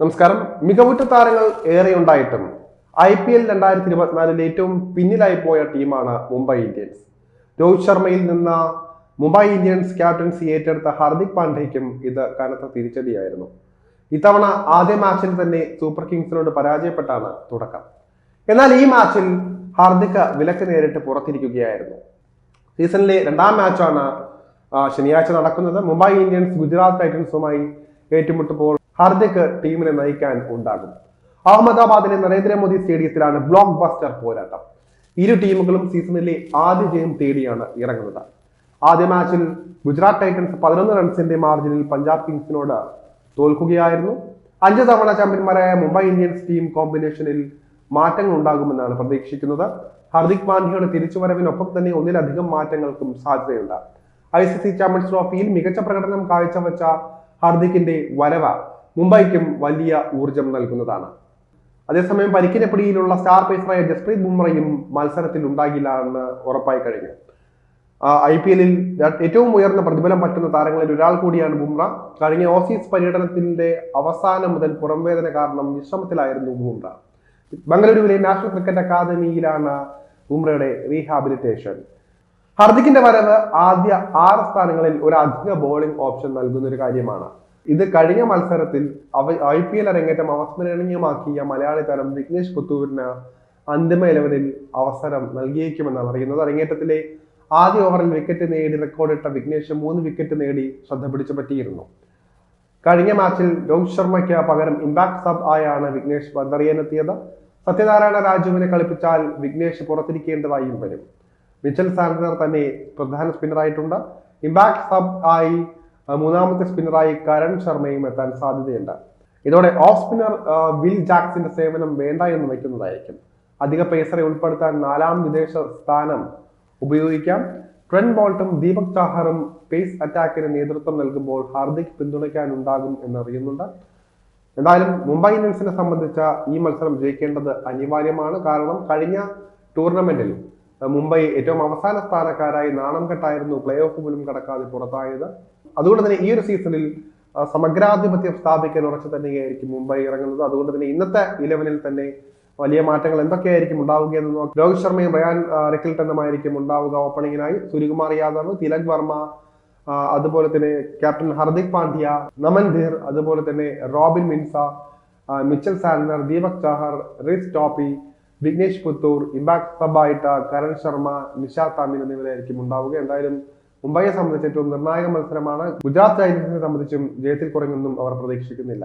നമസ്കാരം. മികവുറ്റ താരങ്ങൾ ഏറെയുണ്ടായിട്ടും ഐ പി എൽ രണ്ടായിരത്തി ഇരുപത്തിനാലിൽ ഏറ്റവും പിന്നിലായി പോയ ടീമാണ് മുംബൈ ഇന്ത്യൻസ്. രോഹിത് ശർമ്മയിൽ നിന്ന് മുംബൈ ഇന്ത്യൻസ് ക്യാപ്റ്റൻസി ഏറ്റെടുത്ത ഹാർദിക് പാണ്ഡ്യയ്ക്കും ഇത് കനത്ത തിരിച്ചടിയായിരുന്നു. ഇത്തവണ ആദ്യ മാച്ചിൽ തന്നെ സൂപ്പർ കിങ്സിനോട് പരാജയപ്പെട്ടാണ് തുടക്കം. എന്നാൽ ഈ മാച്ചിൽ ഹാർദിക് വിലക്ക് നേരിട്ട് പുറത്തിരിക്കുകയായിരുന്നു. സീസണിലെ രണ്ടാം മാച്ചാണ് ശനിയാഴ്ച നടക്കുന്നത്. മുംബൈ ഇന്ത്യൻസ് ഗുജറാത്ത് ടൈറ്റൻസുമായി ഏറ്റുമുട്ടുമ്പോൾ ഹാർദിക് ടീമിനെ നയിക്കാൻ ഉണ്ടാകും. അഹമ്മദാബാദിലെ നരേന്ദ്രമോദി സ്റ്റേഡിയത്തിലാണ് ബ്ലോക്ക് ബസ്റ്റർ പോരാട്ടം. ഇരു ടീമുകളും സീസണിലെ ആദ്യ ജയം തേടിയാണ് ഇറങ്ങുന്നത്. ആദ്യ മാച്ചിൽ ഗുജറാത്ത് ടൈറ്റൻസ് പതിനൊന്ന് റൺസിന്റെ മാർജിനിൽ പഞ്ചാബ് കിങ്സിനോട് തോൽക്കുകയായിരുന്നു. അഞ്ച് തവണ ചാമ്പ്യന്മാരായ മുംബൈ ഇന്ത്യൻസ് ടീം കോമ്പിനേഷനിൽ മാറ്റങ്ങൾ ഉണ്ടാകുമെന്നാണ് പ്രതീക്ഷിക്കുന്നത്. ഹാർദിക് പാണ്ഡ്യയുടെ തിരിച്ചുവരവിനൊപ്പം തന്നെ ഒന്നിലധികം മാറ്റങ്ങൾക്കും സാധ്യതയുണ്ട്. ഐ സി സി ചാമ്പ്യൻസ് ട്രോഫിയിൽ മികച്ച പ്രകടനം കാഴ്ചവെച്ച ഹാർദിക്കിന്റെ വരവ് മുംബൈക്കും വലിയ ഊർജം നൽകുന്നതാണ്. അതേസമയം പരിക്കിന്റെ പിടിയിലുള്ള സ്റ്റാർ പേസറായ ജസ്പ്രീത് ബുംറയും മത്സരത്തിൽ ഉണ്ടാകില്ല എന്ന് ഉറപ്പായി കഴിഞ്ഞു. ഐ പി എല്ലിൽ ഏറ്റവും ഉയർന്ന പ്രതിഫലം പറ്റുന്ന താരങ്ങളിൽ ഒരാൾ കൂടിയാണ് ബുംറ. കഴിഞ്ഞ ഓസീസ് പര്യടനത്തിന്റെ അവസാനം മുതൽ പുറംവേദന കാരണം വിശ്രമത്തിലായിരുന്നു ബുംറ. ബംഗളൂരുവിലെ നാഷണൽ ക്രിക്കറ്റ് അക്കാദമിയിലാണ് ബുംറയുടെ റീഹാബിലിറ്റേഷൻ. ഹർദിക്കിന്റെ വരവ് ആദ്യ ആറ് സ്ഥാനങ്ങളിൽ ഒരു അധിക ബോളിംഗ് ഓപ്ഷൻ നൽകുന്ന ഒരു കാര്യമാണ്. ഇത് കഴിഞ്ഞ മത്സരത്തിൽ ഐ പി എൽ അരങ്ങേറ്റം അവസ്മരണീയമാക്കിയ മലയാളി താരം വിഘ്നേഷ് പുത്തൂരിന് അന്തിമ ഇലവനിൽ അവസരം നൽകിയേക്കുമെന്നാണ് അറിയുന്നത് അരങ്ങേറ്റത്തിലെ ആദ്യ ഓവറിൽ വിക്കറ്റ് നേടി റെക്കോർഡിട്ട വിഘ്നേഷ് മൂന്ന് വിക്കറ്റ് നേടി ശ്രദ്ധ പിടിച്ചു പറ്റിയിരുന്നു. കഴിഞ്ഞ മാച്ചിൽ രോഹിത് ശർമ്മയ്ക്ക് പകരം ഇമ്പാക്ട് സബ് ആയാണ് വിഘ്നേഷ് പന്തറിയാനെത്തിയത് സത്യനാരായണ രാജുവിനെ കളിപ്പിച്ചാൽ വിഘ്നേഷ് പുറത്തിരിക്കേണ്ടതായും വരും. മിച്ചൽ സാൻഡർ തന്നെ പ്രധാന സ്പിന്നറായിട്ടുണ്ട് ഇമ്പാക്ട് സബ് ആയി മൂന്നാമത്തെ സ്പിന്നറായി കരൺ ശർമ്മയും എത്താൻ സാധ്യതയുണ്ട്. ഇതോടെ ഓഫ് സ്പിന്നർ വിൽ ജാക്സിന്റെ സേവനം വേണ്ട എന്ന് വയ്ക്കുന്നതായിരിക്കും. അധിക പേസറെ ഉൾപ്പെടുത്താൻ നാലാം വിദേശ സ്ഥാനം ഉപയോഗിക്കാം. ട്രെൻ ബോൾട്ടും ദീപക് ചാഹറും പേസ് അറ്റാക്കിന് നേതൃത്വം നൽകുമ്പോൾ ഹാർദിക് പിന്തുണയ്ക്കാനുണ്ടാകും എന്നറിയുന്നുണ്ട്. എന്തായാലും മുംബൈ ഇന്ത്യൻസിനെ സംബന്ധിച്ച ഈ മത്സരം ജയിക്കേണ്ടത് അനിവാര്യമാണ്. കാരണം കഴിഞ്ഞ ടൂർണമെന്റിൽ മുംബൈ ഏറ്റവും അവസാന സ്ഥാനക്കാരായി നാണം കെട്ടായിരുന്നു പ്ലേ ഓഫ് പോലും കടക്കാതെ പുറത്തായത്. അതുകൊണ്ട് തന്നെ ഈ ഒരു സീസണിൽ സമഗ്രാധിപത്യം സ്ഥാപിക്കാൻ ഉറച്ചു തന്നെയായിരിക്കും മുംബൈ ഇറങ്ങുന്നത്. അതുകൊണ്ട് തന്നെ ഇന്നത്തെ ഇലവനിൽ തന്നെ വലിയ മാറ്റങ്ങൾ എന്തൊക്കെയായിരിക്കും ഉണ്ടാവുക എന്ന് നോക്കാം. രോഹിത് ശർമ്മയും റയാൻ റിക്കിൽട്ടനുമായിരിക്കും ഉണ്ടാവുക ഓപ്പണിങ്ങിനായി. സൂര്യകുമാർ യാദവ് തിലക് വർമ്മ അതുപോലെ തന്നെ ക്യാപ്റ്റൻ ഹർദിക് പാണ്ഡ്യ നമൻ ധീർ അതുപോലെ തന്നെ Robin Minz Mitchell Santner Deepak Chahar Reece Topley Vignesh Puthur ഇബാക് സബായിട്ട കരൺ ശർമ്മ നിഷാ താമിൻ എന്നിവരായിരിക്കും ഉണ്ടാവുക. എന്തായാലും മുംബൈയെ സംബന്ധിച്ച് ഏറ്റവും നിർണായക മത്സരമാണ് ഗുജറാത്ത് ടൈറ്റൻസിനെ സംബന്ധിച്ചും ജയത്തിൽ കുറഞ്ഞൊന്നും അവർ പ്രതീക്ഷിക്കുന്നില്ല.